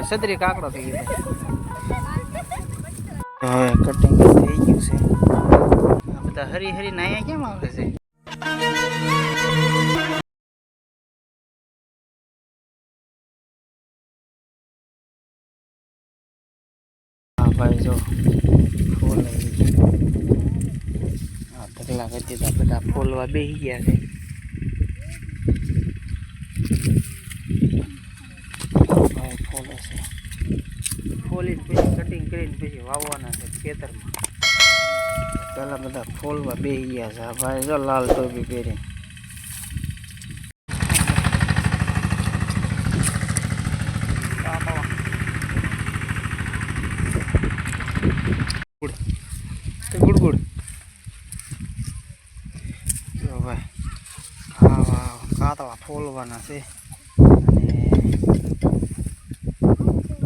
પણ સદરી કાકડો થઈ ગયો. હવે કટિંગ થઈ ગયું છે. બધા હરી હરી નાયા કેમ આવે છે? ભાઈ જો ફૂલ આ ઢગલા કરતી દીધા બધા ફૂલવા બેસી ગયા છે ભાઈ ફૂલે છે ફોલીને પછી કટિંગ કરીને પછી વાવવાના છે ખેતરમાં. પેલા બધા ફોલવા બે ગયા છે. ભાઈ જો લાલ ટોપી પહેરી. Good good good. જો ભાઈ કાતળા ફોલવાના છે અને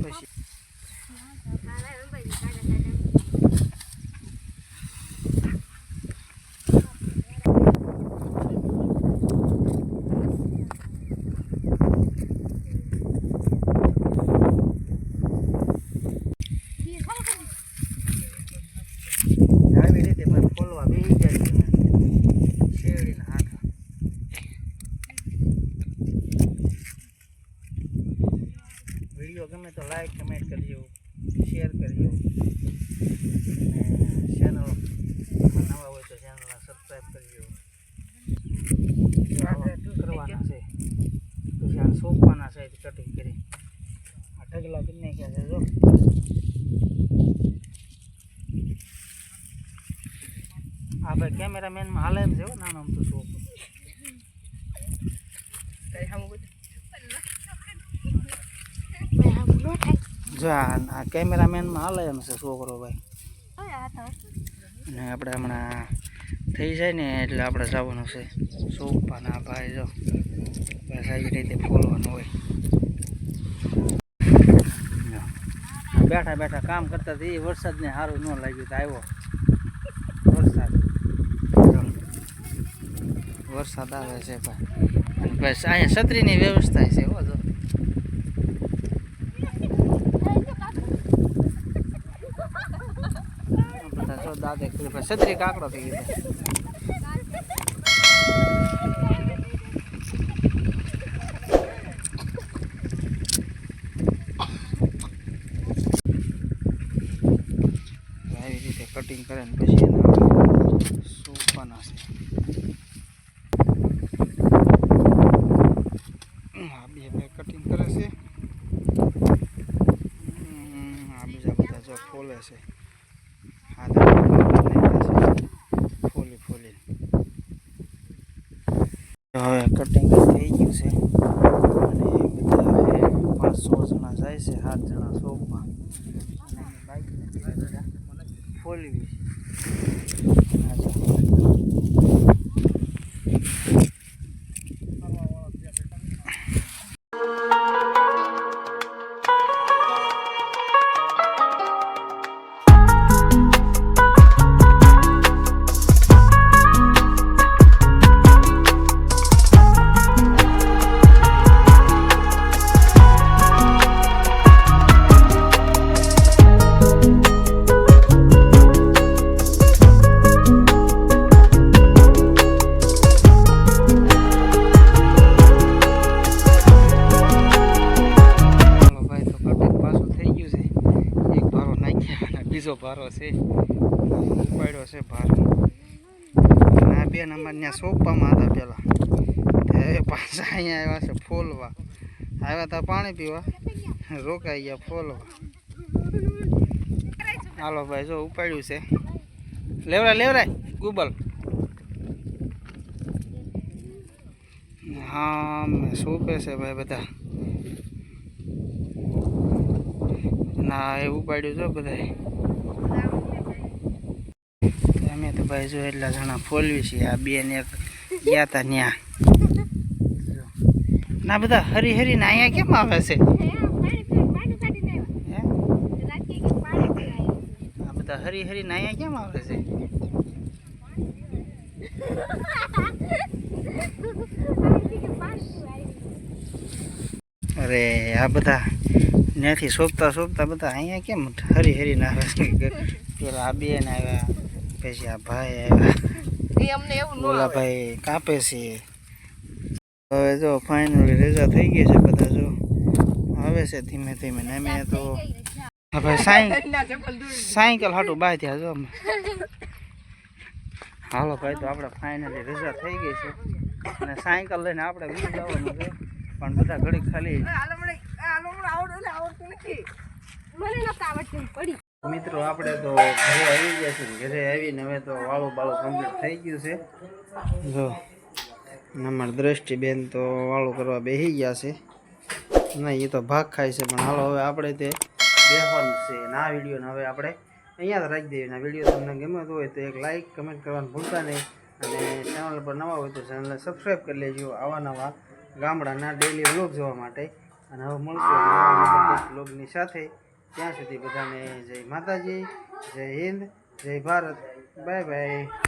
પછી આવી રીતે ભાઈ ફોલવા બેસી જાય છે શેરડીના હાથા વીડિયો ગમે તો લાઈક કમેન્ટ કરજો શેર કરજો અને ચેનલ નવા હોય તો ચેનલને સબસ્ક્રાઈબ કરજો જો આવા કરવાના છે પછી આ છે કટિંગ કરી. આ ઢગલા કરી નાખ્યા છે જો. આ ભાઈ કેમેરામેનમાં હાલે એમ છે હો નાનો આમ તો આ કેમેરામેનમાં હાલે એમ છે છોકરો ભાઈ. ને આપણે હમણાં થઈ જાય ને એટલે આપણે જવાનું છે. સોપાના ભાઈ જો બસ આવી રીતે ફોલવાનું હોય. બેઠા બેઠા કામ કરતા એ વરસાદને સારું ન લાગ્યું તો આવ્યો. વરસાદ. વરસાદ આવે છે ભાઈ. બસ અહીંયા છત્રીની વ્યવસ્થા છે હો જો આ બધા જો દાદે કરી ભાઈ છત્રી કાકડો થઈ કટિંગ કરે ને પછી એના સૂકવાના છે આ બે ભાઈ કટિંગ કરે છે હમ, આ બીજા બધા જો ફોલે છે હાથ નાખ્યા છે ફોલી ફોલી હવે કટિંગ થઈ ગયું છે. અને બધા હવે પાંચ સો જણા જાય છે, સાત જણા શોપમાં. અને બાઈકને બીજો ભારો છે. ઉપાડ્યો છે ભારો. આ બેન અમારે ત્યાં સોપામાં હતા પહેલાં. એ પાછા અહીંયા આવ્યા છે ફોલવા. આવ્યા હતા પાણી પીવા. રોકાઈ ગયા ફોલવા. હાલો ભાઈ, જો ઉપાડ્યું છે. લેવરાય લેવરાય, ગુબલ. હા સોંપે છે ભાઈ બધા. ના, એ ઉપાડ્યું જો બધા અમે તો ભાઈ જો એટલા જણા ફોલવી છે, આ બેન એક ગયા હતા ત્યાં ના, બધા હરી હરી ને અહીંયા કેમ આવે છે? આ બધા હરી હરી અહીંયા કેમ આવે છે? અરે, આ બધા ત્યાંથી શોભતા શોભતા બધા અહીંયા કેમ હરી હરીને આવે છે? પેલા આ બેન આવ્યા. પછી આ ભાઈ આવ્યા એ અમને એવું બોલા ભાઈ કાપે છે. હવે જો ફાઇનલી રજા થઈ ગઈ છે બધા જો. આવે છે ધીમે ધીમે. ને મેં તો હા ભાઈ સાઈ ના ચપ્પલ દૂર સાયકલ હાટું બાય ત્યાં જો હાલો ભાઈ તો આપણે ફાઇનલી રજા થઈ ગઈ છે. અને સાયકલ લઈને આપણે વીજ જવાનું છે. પણ બધા ઘડી ખાલી આવડતું નથી. મને પડી. મિત્રો, આપણે તો ઘરે આવી ગયા છે ઘરે આવીને હવે તો વાળું બાળું કમ્પ્લીટ થઈ ગયું છે. જો, અમારી દ્રષ્ટિબેન તો વાળું કરવા બેસી ગયા છે. નહીં, એ તો ભાગ ખાય છે, પણ હાલો હવે આપણે તે બેસવાનું છે ના વિડીયોને હવે આપણે અહીંયા જ રાખી દઈએ આ વીડિયો તમને ગમ્યો હોય તો એક લાઇક કમેન્ટ કરવાનું ભૂલતા નહીં. અને ચેનલ પર નવા હોય તો ચેનલને સબસ્ક્રાઈબ કરી લેજો આવા નવા ગામડાના ડેલી વ્લોગ જોવા માટે. અને હવે મળશું વ્લોગની સાથે. ત્યાં સુધી બધાને જય માતાજી જય હિન્દ જય ભારત બાય બાય.